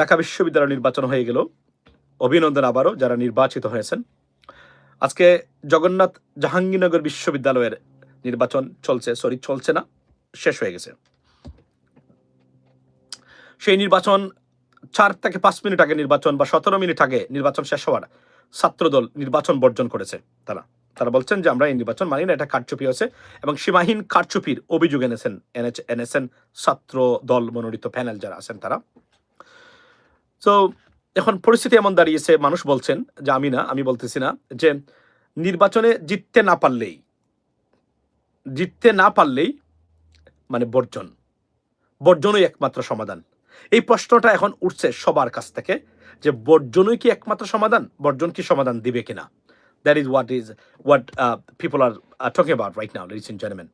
ঢাকা বিশ্ববিদ্যালয় নির্বাচন হয়ে গেল। অভিনন্দন আবারও যারা নির্বাচিত হয়েছেন। আজকে জগন্নাথ জাহাঙ্গীরনগর বিশ্ববিদ্যালয়ের নির্বাচন চলছে সরি চলছে না, শেষ হয়ে গেছে। সেই নির্বাচন চার থেকে পাঁচ মিনিট আগে নির্বাচন বা সতেরো মিনিট আগে নির্বাচন শেষ হওয়ার ছাত্রদল নির্বাচন বর্জন করেছে তারা। তারা বলছেন যে, আমরা এই নির্বাচন মানি না, এটা কারচুপি হয়েছে এবং সীমাহীন কারচুপির অভিযোগ এনেছেন, এনেছে, এনেছেন ছাত্র দল মনোনীত প্যানেল যারা আছেন তারা। তো এখন পরিস্থিতি এমন দাঁড়িয়েছে, মানুষ বলছেন, যে আমি না, আমি বলতেছি না, যে নির্বাচনে জিততে না পারলেই, জিততে না পারলেই মানে বর্জন। বর্জনই একমাত্র সমাধান। এই প্রশ্নটা এখন উঠছে সবার কাছ থেকে, যে বর্জনই কি একমাত্র সমাধান? বর্জন কি সমাধান দিবে কিনা? That is what is what people are talking about right now ladies and gentleman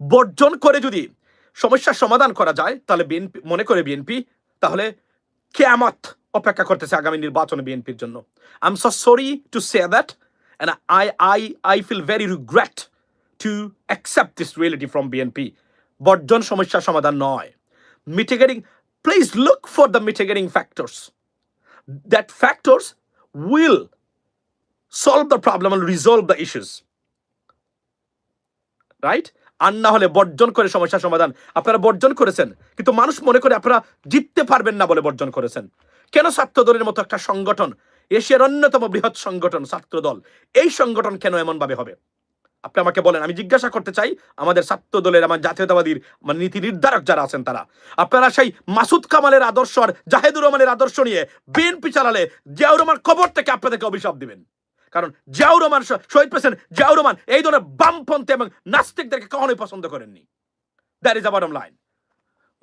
বর্জন করে যদি সমস্যার সমাধান করা যায়, তাহলে বিএনপি, মনে করে বিএনপি, তাহলে কেয়ামত অপেক্ষা করতেছে আগামী নির্বাচনে বিএনপির জন্য I am so sorry to say that and I, I, I feel very regret to accept this reality from BNP. বর্জন সমস্যার সমাধান নয় mitigating please look for the mitigating factors that factors will solve the problem and resolve the issues right আর না হলে বর্জন করে সমস্যার সমাধান। আপনারা বর্জন করেছেন, কিন্তু মানুষ মনে করে আপনারা জিততে পারবেন না বলে বর্জন করেছেন। কেন ছাত্র দলের মতো একটা সংগঠন, এশিয়ার অন্যতম বৃহৎ সংগঠন ছাত্র দল এই সংগঠন কেন এমন ভাবে হবে? আপনি আমাকে বলেন, আমি জিজ্ঞাসা করতে চাই, আমাদের ছাত্র দলের আমার জাতীয়তাবাদীর মানে নীতি নির্ধারক যারা আছেন তারা। আপনারা সেই মাসুদ কামালের আদর্শ আর জাহেদুর রহমানের আদর্শ নিয়ে বিএনপি চালালে জিয়াউর রহমান খবর থেকে আপনাদেরকে অভিশাপ দিবেন। কারণ জিয়াউর রহমান শহীদ প্রেসিডেন্ট জিয়াউর রহমান এই ধরনের বামপন্থী এবং নাস্তিকদেরকে কখনোই পছন্দ করেননি। That is a bottom line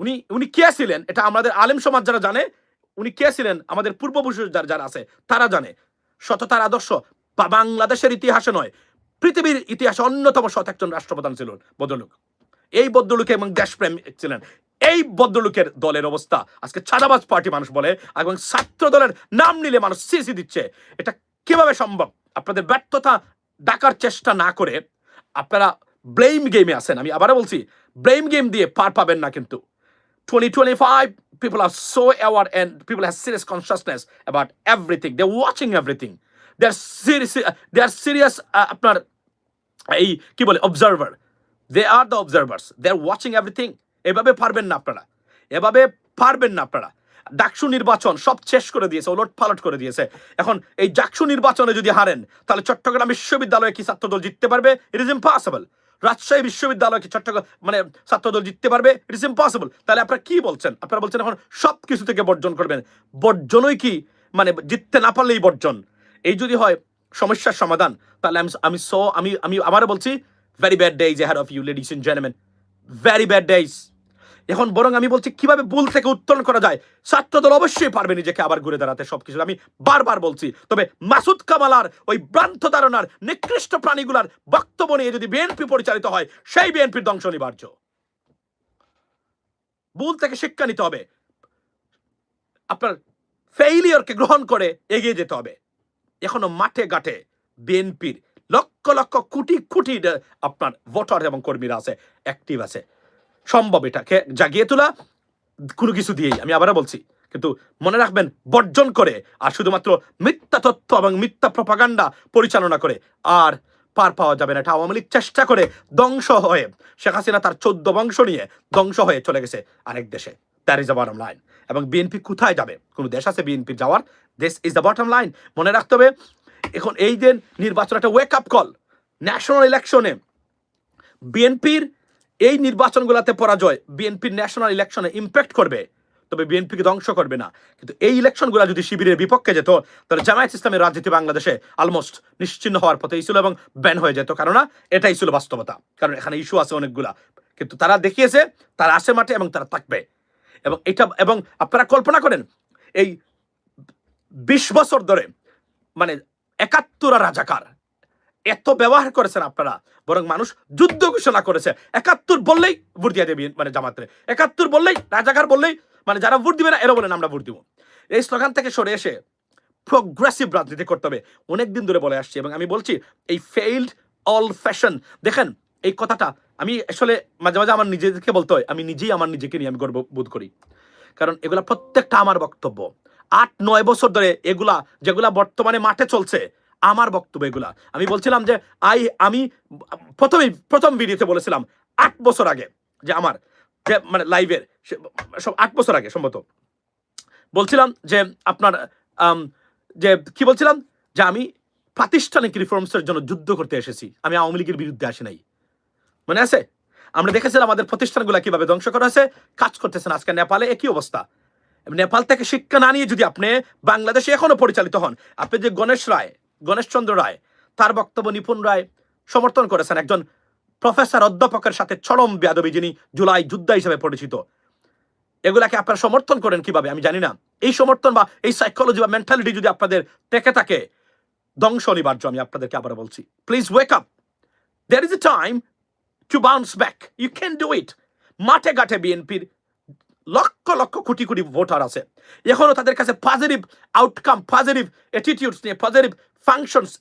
উনি উনি কে ছিলেন? এটা আমাদের আলেম সমাজ যারা জানে, উনি কে ছিলেন? আমাদের পূর্বপুরুষ যারা যারা আছে, তারা জানে। সততার আদর্শ বা বাংলাদেশের ইতিহাসে নয়, পৃথিবীর ইতিহাসে অন্যতম সৎ একজন রাষ্ট্রপ্রধান ছিলেন ভদ্রলোক। এই ভদ্রলোক এবং দেশপ্রেম ছিলেন। এই ভদ্রলোকের দলের অবস্থা, আজকে ছাদাবাজ পার্টি মানুষ বলে, এবং ছাত্র দলের নাম নিলে মানুষ সিসি দিচ্ছে। এটা কীভাবে সম্ভব? আপনাদের ব্যর্থতা ডাকার চেষ্টা না করে আপনারা ব্লেম গেমে আছেন। আমি আবারও বলছি ব্লেম গেম দিয়ে পার পাবেন না কিন্তু। 2025 people are so aware and people have serious consciousness about everything. Watching everything. They're serious they are serious uh, আপনার এই কি বলে observer they are the observers they are watching everything এভাবে পারবেন না আপনারা। এভাবে পারবেন না আপনারা। ডাকসু নির্বাচন সব শেষ করে দিয়েছে, ওলট পালট করে দিয়েছে। এখন এই ডাকসু নির্বাচনে যদি হারেন, তাহলে চট্টগ্রাম বিশ্ববিদ্যালয়ে কি ছাত্রদল জিততে পারবে? ইট ইজ ইম্পসিবল রাজশাহী বিশ্ববিদ্যালয় কি চট্টগ্রাম মানে ছাত্রদল জিততে পারবে? ইট ইজ ইম্পসিবল তাহলে আপনারা কি বলছেন? আপনারা বলছেন এখন সব কিছু থেকে বর্জন করবেন। বর্জনই কি? মানে জিততে না পারলেই বর্জন। এই যদি হয় সমস্যার সমাধান, তাহলে আমি আমি সো আমি আমি আবারও বলছি very bad days had of you ladies and gentleman very bad days এখন বরং আমি বলছি, কীভাবে ভুল থেকে উত্তোলন করা যায়? ছাত্রদল অবশ্যই পারবে নিজেকে আবার ঘুরে দাঁড়াতে সবকিছু। আমি বারবার বলছি, তবে মাসুদ কামালার ওই ভ্রান্ত ধারণার নিকৃষ্ট প্রাণীগুলার বক্তব্য নিয়ে যদি বিএনপি পরিচালিত হয়, সেই বিএনপির ধ্বংস অনিবার্য। ভুল থেকে শিক্ষা নিতে হবে। আপনার ফেইলিয়রকে গ্রহণ করে এগিয়ে যেতে হবে। এখনও মাঠে ঘাটে বিএনপির লক্ষ লক্ষ কোটি কোটি আপনার ভোটার এবং কর্মীরা আছে অ্যাক্টিভ আছে। সম্ভব এটাকে জাগিয়ে তোলা, কোনো কিছু দিয়েই, আমি আবারও বলছি। কিন্তু মনে রাখবেন, বর্জন করে, আর শুধুমাত্র মিথ্যা তথ্য এবং মিথ্যা প্রপাগান্ডা পরিচালনা করে, আর পার পাওয়া যাবে না। এটা আওয়ামী লীগ চেষ্টা করে ধ্বংস হয়ে, শেখ হাসিনা তার চোদ্দ বংশ নিয়ে ধ্বংস হয়ে চলে গেছে আরেক দেশে। That is the bottom line এবং বিএনপি কোথায় যাবে? কোনো দেশ আছে বিএনপি যাওয়ার? This is the bottom line মনে রাখতে হবে, এখন এই দিন নির্বাচন একটা ওয়েক আপ কল ন্যাশনাল ইলেকশনে বিএনপির এই নির্বাচনগুলোতে পরাজয় বিএনপির ন্যাশনাল ইলেকশনে ইম্প্যাক্ট করবে, তবে বিএনপিকে ধ্বংস করবে না। কিন্তু এই ইলেকশনগুলো যদি শিবিরের বিপক্ষে যেত, তাহলে জামায়াত ইসলামের রাজনীতি বাংলাদেশে অলমোস্ট নিশ্চিন্ন হওয়ার পথে ছিল এবং ব্যান হয়ে যেত। কারণ এটাই ছিল বাস্তবতা। কারণ এখানে ইস্যু আছে অনেকগুলা। কিন্তু তারা দেখিয়েছে, তারা আসে মাঠে এবং তারা থাকবে। এবং এটা, এবং আপনারা কল্পনা করেন, এই বিশ বছর ধরে মানে একাত্তর রাজাকার এত ব্যবহার করেছেন আপনারা, বরং মানুষ যুদ্ধ ঘোষণা করেছে। একাত্তর বললেই ভোট দিয়ে দেবে মানে জামাতে একাত্তর বললেই, রাজাকার বললেই মানে যারা ভোট দিবে না, এরা বলেন আমরা ভোট দিব। এই স্লোগান থেকে সরে এসে প্রোগ্রেসিভ রাজনীতি করতে হবে। অনেকদিন ধরে বলে আসছি এবং আমি বলছি, এই ফেইল্ড অল ফ্যাশন দেখেন, এই কথাটা আমি আসলে মাঝে মাঝে আমার নিজেকে বলতে হয়, আমি নিজেই আমার নিজেকে নিয়ে আমি গর্ব বোধ করি। কারণ এগুলা প্রত্যেকটা আমার বক্তব্য। আট, নয় বছর ধরে এগুলা, যেগুলা বর্তমানে মাঠে চলছে আমার বক্তব্য এগুলা। আমি বলছিলাম যে, আই, আমি প্রথমেই, প্রথম ভিডিওতে বলেছিলাম, আট বছর আগে যে আমার, যে মানে লাইভের সব আট বছর আগে সম্ভবত। বলছিলাম যে আপনার যে কি বলছিলাম? যে আমি প্রাতিষ্ঠানিক রিফর্মসের জন্য যুদ্ধ করতে এসেছি। আমি আওয়ামী লীগের বিরুদ্ধে আসি নাই। মনে আছে? আমরা দেখেছিলাম আমাদের প্রতিষ্ঠানগুলো কীভাবে ধ্বংস করা হয়েছে, কাজ করতেছেন আজকে নেপালে, একই অবস্থা। নেপাল থেকে শিক্ষা না নিয়ে যদি আপনি বাংলাদেশে এখনও পরিচালিত হন, আপনি যে গণেশ রায় গণেশচন্দ্র রায়। তার বক্তব্য নিপুণ রায় সমর্থন করেছেন একজন প্রফেসর অধ্যাপকের সাথে চরম বেয়াদবি, যিনি জুলাই যুদ্ধা হিসেবে পরিচিত। এগুলাকে আপনারা সমর্থন করেন কীভাবে? আমি জানি না। এই সমর্থন বা এই সাইকোলজি বা মেন্টালিটি যদি আপনাদের থেকে থাকে, ধ্বংস অনিবার্য, আমি আপনাদেরকে আবার বলছি। Please wake up there is a time to bounce back you can do it মাঠে ঘাটে বিএনপির লক্ষ লক্ষ কোটি কোটি ভোটার আছে। এখনও তাদের কাছে পজিটিভ আউটকাম পজিটিভ অ্যাটিটিউডস নিয়ে পজিটিভ ফাংশনস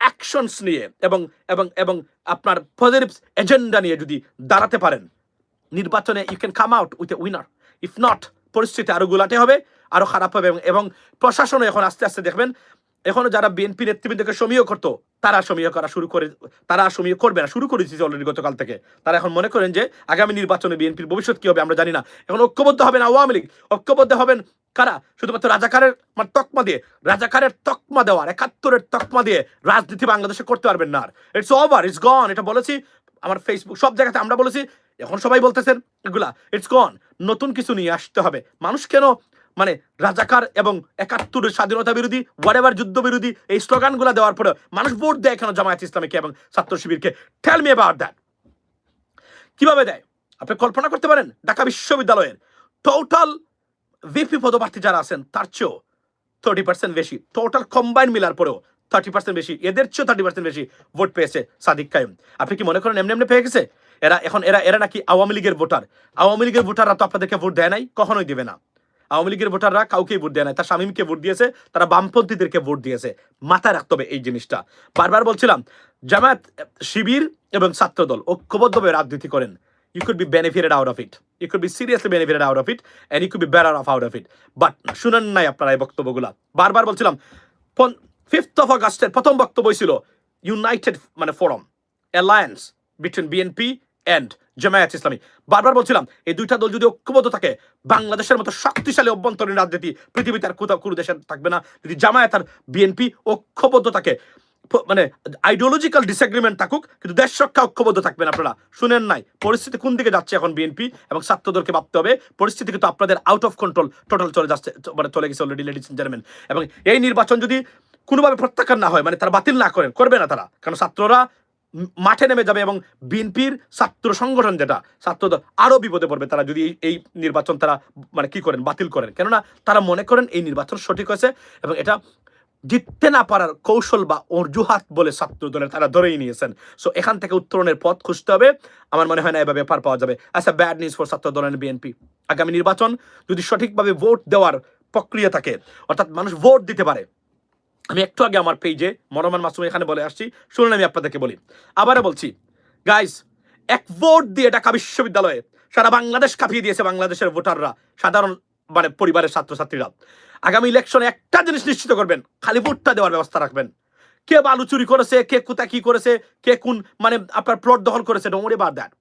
অ্যাকশনস নিয়ে এবং এবং এবং আপনার পজিটিভ এজেন্ডা নিয়ে যদি দাঁড়াতে পারেন, নির্বাচনে you can come out with a winner if not পরিস্থিতি আরও গোলাটে হবে, আরও খারাপ হবে এবং এবং প্রশাসনও এখন আস্তে আস্তে দেখবেন এখনও যারা বিএনপি নেতৃবৃন্দকে সমীহ করতো, তারা সমীহ করা শুরু করে তারা সমীহ করবে না, শুরু করেছে অলরেডি গতকাল থেকে। তারা এখন মনে করেন যে আগামী নির্বাচনে বিএনপির ভবিষ্যৎ কি হবে আমরা জানি না। এখন ঐক্যবদ্ধ হবেন আওয়ামী লীগ। ঐক্যবদ্ধ হবেন কারা? শুধুমাত্র রাজাকারের মানে তকমা দিয়ে। রাজাকারের তকমা দেওয়ার, একাত্তরের তকমা দিয়ে রাজনীতি বাংলাদেশে করতে পারবেন না ইটস ওভার ইটস গন এটা বলেছি আমার ফেসবুক সব জায়গাতে আমরা বলেছি। এখন সবাই বলতেছেন, এগুলা ইটস গন নতুন কিছু নিয়ে আসতে হবে। মানুষ কেন মানে রাজাকার এবং একাত্তরের স্বাধীনতা বিরোধী ওয়ারেভার যুদ্ধ বিরোধী, এই স্লোগানগুলো দেওয়ার পরে মানুষ ভোট দেয় কেন জামায়াত ইসলামীকে এবং ছাত্র শিবিরকে। টেল মি অ্যাবাউট দ্যাট কীভাবে দেয়? আপনি কল্পনা করতে পারেন? ঢাকা বিশ্ববিদ্যালয়ের টোটাল ভিপি পদপ্রার্থী যারা আছেন, তার চেয়েও থার্টি পার্সেন্ট বেশি। টোটাল কম্বাইন মিলার পরেও থার্টি পার্সেন্ট বেশি, এদের চেয়েও থার্টি পার্সেন্ট বেশি ভোট পেয়েছে সাদিক কায়েম। আপনি কি মনে করেন এমনি এমনি পেয়ে গেছে? এরা এখন, এরা এরা নাকি আওয়ামী লীগের ভোটার আওয়ামী লীগের ভোটাররা তো আপনাদেরকে ভোট দেয় নাই, কখনোই দেবে না। আওয়ামী লীগের ভোটাররা কাউকেই ভোট দেয় নাই। তার শামীমকে ভোট দিয়েছে, তারা বামপন্থীদেরকে ভোট দিয়েছে। মাথায় রাখতে হবে এই জিনিসটা। বারবার বলছিলাম, জামায়াত শিবির এবং ছাত্রদল ঐক্যবদ্ধভাবে রাজনীতি করেন। You could be benefited out of it. You could be seriously benefited out of it and you could be better off out of it. But শুনেন নাই আপনারা এই বক্তব্যগুলা। বারবার বলছিলাম ফিফথ অফ আগস্টের প্রথম বক্তব্য ছিল ইউনাইটেড মানে forum alliance between BNP and Jamaat Islami. বারবার বলছিলাম, এই দুইটা দল যদি ঐক্যবদ্ধ থাকে, বাংলাদেশের মতো শক্তিশালী অভ্যন্তরীণ রাজনীতি পৃথিবীতে আর কোথাও কোনো দেশে থাকবে না। যদি জামায়াত আর বিএনপি ঐক্যবদ্ধ থাকে মানে আইডিওলজিক্যাল ডিসএগ্রিমেন্ট থাকুক, কিন্তু দেশ রক্ষা ঐক্যবদ্ধ থাকবেন আপনারা। শুনেন নাই, পরিস্থিতি কোন দিকে যাচ্ছে এখন বিএনপি এবং ছাত্রদলকে ভাবতে হবে। পরিস্থিতি কিন্তু আপনাদের আউট অফ কন্ট্রোল টোটাল চলে যাচ্ছে মানে চলে গেছে অলরেডি লেডিস জেন্টলম্যান এবং এই নির্বাচন যদি কোনোভাবে প্রত্যাখ্যান না হয় মানে তারা বাতিল না করেন, করবে না তারা। কারণ ছাত্ররা মাঠে নেমে যাবে এবং বিএনপির ছাত্র সংগঠন যেটা ছাত্রদল আরও বিপদে পড়বে, তারা যদি এই নির্বাচন তারা মানে কি করেন, বাতিল করেন। কেননা তারা মনে করেন এই নির্বাচন সঠিক হয়েছে এবং এটা জিততে না পারার কৌশল বা অর্জুহাত বলে ছাত্র দলের তারা ধরেই নিয়েছেন। সো এখান থেকে উত্তরণের পথ খুঁজতে হবে। আমার মনে হয় না এভাবে পার পাওয়া যাবে। আচ্ছা ব্যাড নিউজ ফর ছাত্র দলের বিএনপি আগামী নির্বাচন যদি সঠিকভাবে ভোট দেওয়ার প্রক্রিয়া থাকে, অর্থাৎ মানুষ ভোট দিতে পারে আমি একটু আগে আমার পেজে মরমান মাসুম এখানে বলে আসছি, শুনুন আমি আপনাদেরকে বলি। আবারও বলছি গাইস এক ভোট দিয়ে ঢাকা বিশ্ববিদ্যালয়ে সারা বাংলাদেশ কাঁপিয়ে দিয়েছে বাংলাদেশের ভোটাররা সাধারণ মানে পরিবারের ছাত্রছাত্রীরা। আগামী ইলেকশনে একটা জিনিস নিশ্চিত করবেন, খালি ভোটটা দেওয়ার ব্যবস্থা রাখবেন। কে বালু চুরি করেছে, কে কোথায় কি করেছে, কে কোন মানে আপনার প্লট দখল করেছে ডোমরে বার দ্যাট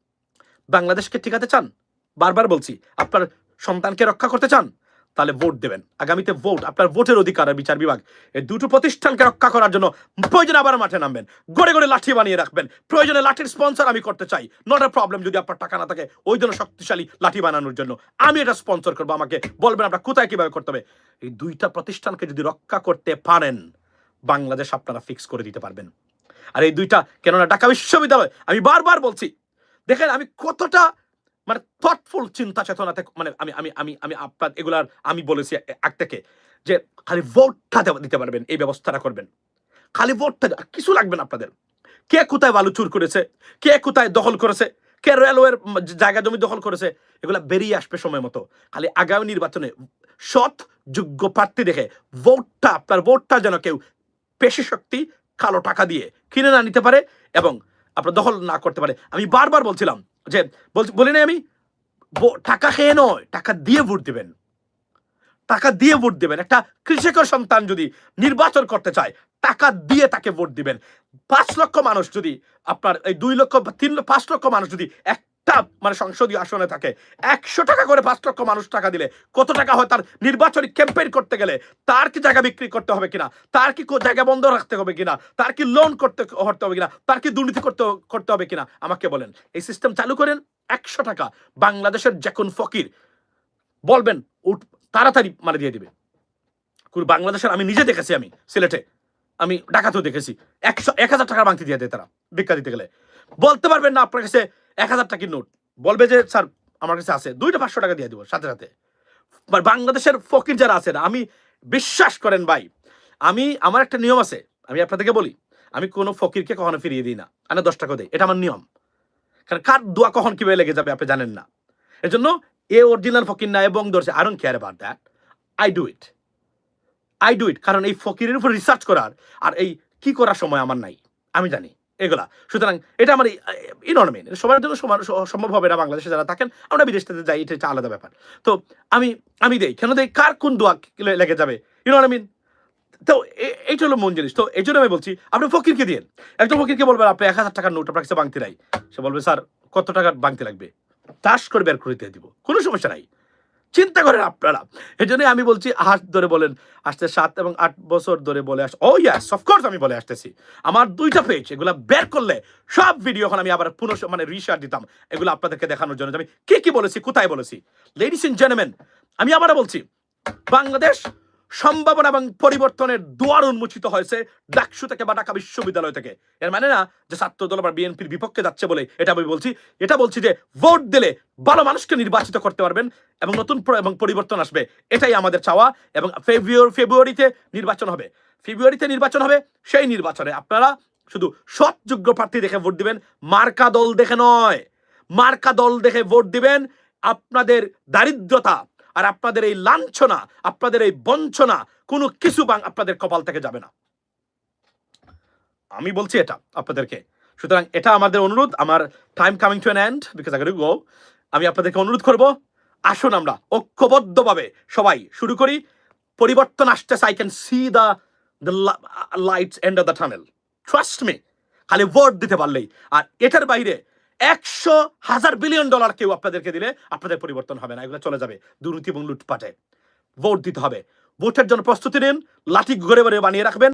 বাংলাদেশকে ঠিকাতে চান? বারবার বলছি, আপনার সন্তানকে রক্ষা করতে চান? তাহলে ভোট দেবেন। আগামীতে ভোট আপনার ভোটের অধিকার আর বিচার বিভাগ। এই দুটো প্রতিষ্ঠানকে রক্ষা করার জন্য প্রয়োজনে আবার মাঠে নামবেন। গড়ে গড়ে লাঠি বানিয়ে রাখবেন। প্রয়োজনে লাঠির স্পন্সর আমি করতে চাই। নট এ প্রবলেম যদি আপনার টাকা না থাকে, ওই জন্য শক্তিশালী লাঠি বানানোর জন্য। আমি এটা স্পন্সর করব। আমাকে বলবেন আপনার কোথায় কীভাবে করতে হবে। এই দুইটা প্রতিষ্ঠানকে যদি রক্ষা করতে পারেন, বাংলাদেশ আপনারা ফিক্স করে দিতে পারবেন। আর এই দুইটা কেননা ঢাকা বিশ্ববিদ্যালয়, আমি বারবার বলছি। দেখেন আমি কতটা মানে থটফুল চিন্তা চেতনাতে মানে আমি আমি আমি আমি আপনার এগুলার আমি বলেছি আগ থেকে যে খালি ভোটটা দিতে পারবেন, এই ব্যবস্থাটা করবেন। খালি ভোটটা কিছু লাগবে না আপনাদের। কে কোথায় বালু চুর করেছে, কে কোথায় দখল করেছে, কে রেলওয়ের জায়গা জমি দখল করেছে, এগুলা বেরিয়ে আসবে সময় মতো। খালি আগামী নির্বাচনে সৎ, যোগ্য প্রার্থী দেখে ভোটটা, আপনার ভোটটা যেন কেউ পেশি শক্তি, কালো টাকা দিয়ে কিনে না নিতে পারে এবং আপনার দখল না করতে পারে। আমি বারবার বলছিলাম যে বল- নাই আমি? টাকা খেয়ে নয়, টাকা দিয়ে ভোট দেবেন। টাকা দিয়ে ভোট দেবেন। একটা কৃষকের সন্তান যদি নির্বাচন করতে চায়, টাকা দিয়ে তাকে ভোট দিবেন। পাঁচ লক্ষ মানুষ যদি আপনার এই দুই লক্ষ তিন লক্ষ পাঁচ লক্ষ মানুষ যদি একটা মানে সংসদীয় আসনে থাকে। একশো টাকা করে পাঁচ লক্ষ মানুষ টাকা দিলে। কত টাকা হয় তার নির্বাচনী ক্যাম্পেইন করতে গেলে? তার কি জায়গা বিক্রি করতে হবে কিনা? তার কি জায়গা বন্ধ রাখতে হবে কিনা? তার কি লোন করতে করতে হবে কিনা? তার কি দুর্নীতি করতে করতে হবে কিনা? আমাকে বলেন। এই সিস্টেম চালু করেন একশো টাকা। বাংলাদেশের যে কোন ফকির বলবেন, উঠ, তাড়াতাড়ি মানে দিয়ে দিবে। বাংলাদেশের আমি নিজে দেখেছি আমি, সিলেটে। আমি ঢাকাতেও দেখেছি। একশো, এক হাজার টাকার বাংতি দিয়ে দেয় তারা, ভিক্ষা দিতে গেলে। বলতে পারবেন না আপনার কাছে এক হাজার টাকার নোট। বলবে যে, স্যার, আমার কাছে আছে। দুইটা পাঁচশো টাকা দিয়ে দিব, সাথে সাথে। বাংলাদেশের ফকির যারা আছে, আমি বিশ্বাস করেন ভাই, আমি, আমার একটা নিয়ম আছে, আমি আপনাদেরকে বলি, আমি কোনো ফকিরকে কখনো ফিরিয়ে দিই না। আমি দশ টাকা দিই এটা আমার নিয়ম। কারণ কার দোয়া কখন কীভাবে লেগে যাবে, আপনি জানেন না। এজন্য এ অরিজিনাল ফকির না এবং ধরছে I care about that I do it I do it কারণ এই ফকিরের উপর রিসার্চ করার, আর এই কি করার সময় আমার নাই, আমি জানি। এগুলা। সুতরাং এটা আমার ইনরমেন সবার জন্য সমান সম্ভব হবে না বাংলাদেশে যারা থাকেন, আমরা বিদেশ থেকে যাই, এটা আলাদা ব্যাপার। তো আমি আমি দেই, কেন দেই? কার কোন দোয়া লেগে যাবে? ইনরমিন তো এইটা হলো মন জিনিস। তো এই জন্য আমি বলছি, আপনি ফকিরকে দিন একজন ফকিরকে বলবেন, আপনি এক হাজার টাকার নোট আপনার কাছে বাংতি নাই। সে বলবে, স্যার, কত টাকার বাংতি লাগবে? চাষ করে বের করে দিয়ে দিব, কোনো সমস্যা নাই। চিন্তা করেন আপনারা। এই জন্যই আমি বলছি হাত ধরে বলেন আসতে সাত এবং আট বছর ধরে বলে আস ও ইয়াস অফকোর্স আমি বলে আসতেছি। আমার দুইটা পেজ এগুলো বের করলে সব ভিডিও এখন আমি আবার পুনঃ মানে রিশার দিতাম। এগুলো আপনাদেরকে দেখানোর জন্য। আমি কি কি বলেছি, কোথায় বলেছি? লেডিস ইন জেন্টলম্যান আমি আবার বলছি, বাংলাদেশ সম্ভাবনা এবং পরিবর্তনের দুয়ার উন্মোচিত হয়েছে ডাকসু থেকে বা ঢাকা বিশ্ববিদ্যালয় থেকে। এর মানে না যে ছাত্র দল বা বিএনপির বিপক্ষে যাচ্ছে বলে এটা আমি বলছি। এটা বলছি যে ভোট দিলে ভালো মানুষকে নির্বাচিত করতে পারবেন এবং নতুন এবং পরিবর্তন আসবে। এটাই আমাদের চাওয়া এবং ফেব্রুয়ারি ফেব্রুয়ারিতে নির্বাচন হবে। ফেব্রুয়ারিতে নির্বাচন হবে, সেই নির্বাচনে আপনারা শুধু সৎ যোগ্য প্রার্থী দেখে ভোট দিবেন, মার্কা দল দেখে নয়। মার্কা দল দেখে ভোট দিবেন, আপনাদের দারিদ্রতা আর আপনাদের এই লাঞ্ছনা, আপনাদের এই বঞ্চনা, কোনো কিছু বাং আপনাদের কপাল থেকে যাবে না। আমি বলছি এটা আপনাদেরকে। সুতরাং এটা আমাদের অনুরোধ, আমার time coming to an end because আগে গো আমি আপনাদেরকে অনুরোধ করব, আসুন আমরা ঐক্যবদ্ধভাবে সবাই শুরু করি। পরিবর্তন আসতেছে I can see the the lights end of the tunnel trust me খালি ভোট দিতে পারলেই। আর এটার বাইরে একশো হাজার বিলিয়ন ডলার কেউ আপনাদেরকে দিলে আপনাদের পরিবর্তন হবে না, এগুলো চলে যাবে। দুর্নীতি এবং লুটপাটে। ভোট দিতে হবে। ভোটের জন্য প্রস্তুতি নিন, লাঠি ঘরে ঘরে বানিয়ে রাখবেন।